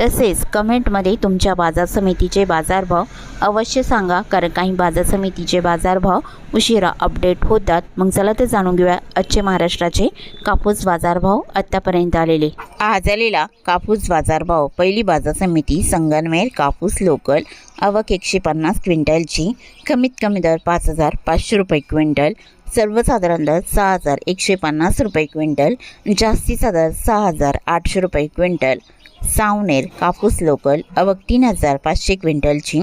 तसेच कमेंटमध्ये तुमच्या बाजार समितीचे बाजारभाव अवश्य सांगा कारण काही बाजार समितीचे बाजारभाव उशिरा अपडेट होतात. मग चला तर जाणून घेऊया आजचे महाराष्ट्राचे कापूस बाजारभाव आत्तापर्यंत आलेले. आज आलेला कापूस बाजारभाव. पहिली बाजार समिती संगनमेर कापूस लोकल आवक एकशे पन्नास क्विंटलची. कमीत कमी दर पाच हजार पाचशे रुपये क्विंटल. सर्वसाधारण दर सहा हजार एकशे पन्नास रुपये क्विंटल जास्तीचा दर सहा हजार आठशे रुपये क्विंटल. सावनेर कापूस लोकल अवक तीन हजार पाचशे क्विंटलची.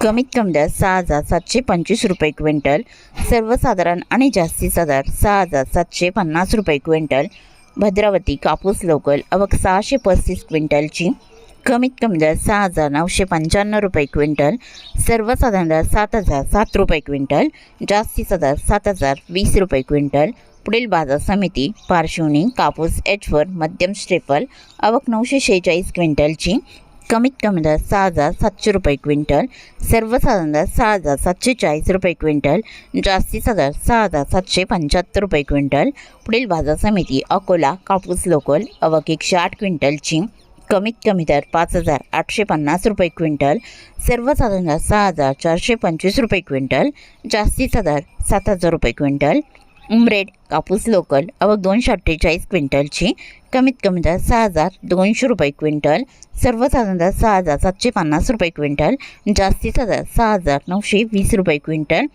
कमीत कमी दर सहा हजार सातशे पंचवीस रुपये क्विंटल. सर्वसाधारण आणि जास्तीचा दर सहा हजार सातशे पन्नास रुपये क्विंटल. भद्रावती कापूस लोकल अवक सहाशे पस्तीस क्विंटलची. कमीत कमी दर सहा हजार नऊशे पंच्याण्णव रुपये क्विंटल सर्वसाधारण दर सात हजार सात रुपये क्विंटल जास्तीचा दर सात हजार वीस रुपये क्विंटल. पुढील बाजार समिती पार्श्वनी कापूस एच फोर मध्यम स्टेपल आवक नऊशे शेहेचाळीस क्विंटलची कमीत कमी दर सहा हजार सातशे रुपये क्विंटल सर्वसाधारण दर सहा हजार सातशे चाळीस रुपये क्विंटल जास्तीचा दर सहा हजार सातशे पंच्याहत्तर रुपये क्विंटल. पुढील बाजार समिती अकोला कापूस लोकल अवक एकशे आठ क्विंटलची कमीत कमी दर पाच हजार आठशे पन्नास रुपये क्विंटल सर्वसाधारण दर सहा हजार चारशे पंचवीस रुपये क्विंटल जास्तीचा दर सात हजार रुपये क्विंटल उमरेड कापूस लोकल अवक दोनशे अठ्ठेचाळीस क्विंटलची कमीत कमी दर सहा हजार दोनशे रुपये क्विंटल सर्वसाधारण दर सहा हजार सातशे पन्नास रुपये क्विंटल जास्तीचा दर सहा हजार नऊशे वीस रुपये क्विंटल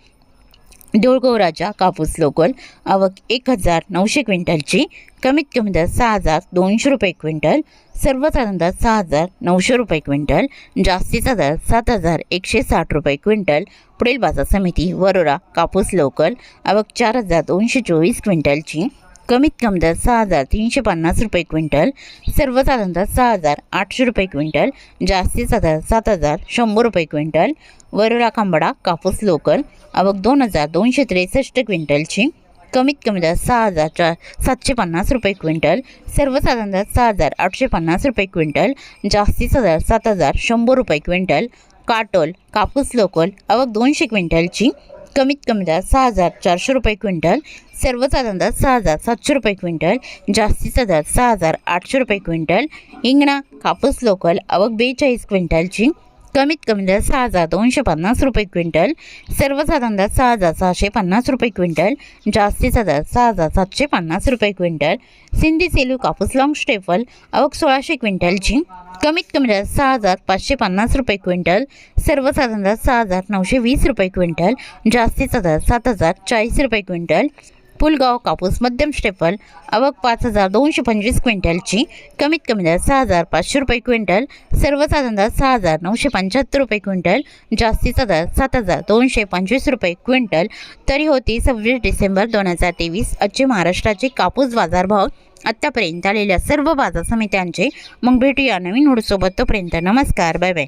देऊळगाव राजा कापूस लोकल. आवक एक हजार नऊशे क्विंटलची. कमीत कमी दर सहा हजार दोनशे रुपये क्विंटल. सर्वसाधारण दर सहा हजार नऊशे रुपये क्विंटल. जास्तीचा दर सात हजार एकशे साठ रुपये क्विंटल. पुढील बाजार समिती वरोरा कापूस लोकल. आवक चार हजार दोनशे चोवीस क्विंटलची. कमीत कमी दर सहा हजार तीनशे पन्नास रुपये क्विंटल सर्वसाधारण दर सहा हजार आठशे रुपये क्विंटल जास्तीचा दर सात हजार शंभर रुपये क्विंटल वरोरा खांबडा कापूस लोकल आवक दोन हजार दोनशे त्रेसष्ट क्विंटलची कमीत कमी दर सहा हजार चार सातशे पन्नास रुपये क्विंटल सर्वसाधारण दर सहा हजार आठशे पन्नास रुपये क्विंटल जास्तीचा दर सात हजार शंभर रुपये क्विंटल काटोल कापूस लोकल आवक दोनशे क्विंटलची कमीत कमी दर सहा हजार चारशे रुपये क्विंटल सर्वसाधारण दर सहा हजार सातशे रुपये क्विंटल जास्तीचा दर सहा हजार आठशे रुपये क्विंटल हिंगणा कापूस लोकल आवक बेचाळीस क्विंटलची कमीत कमी दर सहा हजार दोनशे पन्नास रुपये क्विंटल सर्वसाधारण दर सहा हजार सहाशे पन्नास रुपये क्विंटल जास्तीचा दर सहा हजार सातशे पन्नास रुपये क्विंटल सिंधी सेलू कापूस लॉंग स्टेपल आवक सोळाशे क्विंटलची कमीत कमी दर सहा हजार पाचशे पन्नास रुपये क्विंटल सर्वसाधारण दर सहा हजार नऊशे वीस रुपये क्विंटल जास्तीचा दर सात हजार चाळीस रुपये क्विंटल पुलगाव कापूस मध्यम स्टेपल आवक पाच हजार दोनशे पंचवीस क्विंटलची कमीत कमी दर सहा हजार पाचशे रुपये क्विंटल सर्वसाधारण दर सहा हजार नऊशे पंच्याहत्तर रुपये क्विंटल जास्तीचा दर सात हजार दोनशे पंचवीस रुपये क्विंटल. तरी होती सव्वीस डिसेंबर दोन हजार तेवीस आजचे महाराष्ट्राचे कापूस बाजारभाव आत्तापर्यंत आलेल्या सर्व बाजार समित्यांचे. मग भेटूया नवीन सोबत तोपर्यंत नमस्कार बाय बाय.